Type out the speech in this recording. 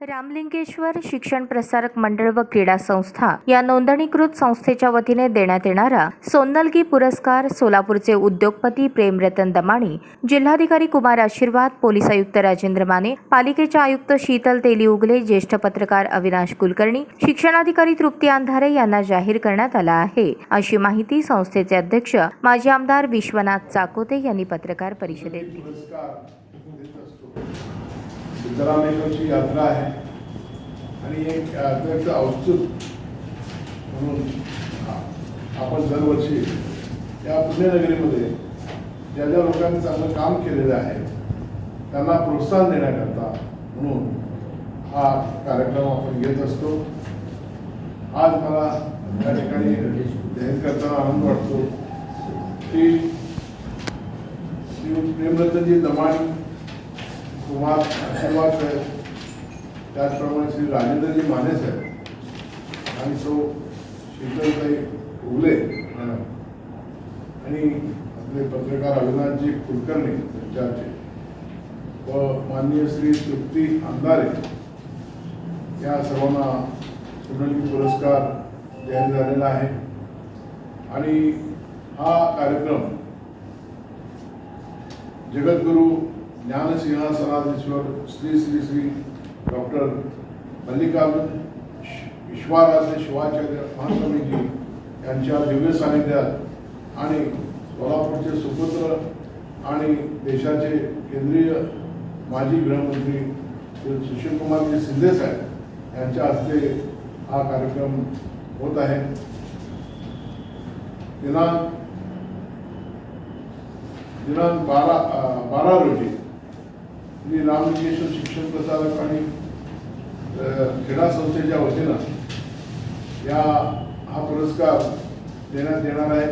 रामलिंगेश्वर शिक्षण प्रसारक मंडळ व क्रीडा संस्था या नोंदणीकृत संस्थेच्या वतीने देण्यात येणारा सोन्नलगी पुरस्कार सोलापूरचे उद्योगपती प्रेमरतन दमाणी जिल्हाधिकारी कुमार आशीर्वाद पोलीस आयुक्त राजेंद्र माने पालिकेच्या आयुक्त शीतल तेली उगले ज्येष्ठ पत्रकार अविनाश कुलकर्णी शिक्षणाधिकारी तृप्ती अंधारे यांना जाहीर करण्यात आला आहे. अशी माहिती संस्थेचे अध्यक्ष माजी आमदार विश्वनाथ चाकोते यांनी पत्रकार परिषदेत दिली. सिद्धरामेश्वरची यात्रा आहे. आणि एक यात्रेचं औत्सुक म्हणून आपण दरवर्षी या पुण्यनगरीमध्ये ज्या ज्या लोकांनी चांगलं काम केलेलं आहे त्यांना प्रोत्साहन देण्याकरता म्हणून हा कार्यक्रम आपण घेत असतो. आज मला त्या ठिकाणी जाहीर करताना आनंद वाटतो की श्री प्रेमरतनजी दमाणी कुमार कुमार साहेब त्याचप्रमाणे श्री राजेंद्रजी माने साहेब आणि सो शीतलताई उगले मॅडम आणि आपले पत्रकार अविनाशजी कुलकर्णी त्यांच्याचे व माननीय श्री तृप्ती अंधारे या सर्वांना सोनलगी पुरस्कार जाहीर झालेला आहे. आणि हा कार्यक्रम जगद्गुरु ज्ञानसिंहासनाधीश्वर श्री श्री श्री डॉक्टर मल्लिकार्जुन शि- विश्वाराध्य शिवाचार्य महास्वामीजी यांच्या दिव्य सानिध्यात आणि सोलापूरचे सुपुत्र आणि देशाचे केंद्रीय माजी गृहमंत्री श्री सुशीलकुमारजी शिंदे साहेब यांच्या हस्ते हा कार्यक्रम होत आहे. दिनांक दिनांक बारा बारा रोजी श्री रामलिंगेश्वर शिक्षण प्रसारक आणि क्रीडा संस्थेच्या वतीनं या हा पुरस्कार देण्यात येणार आहे.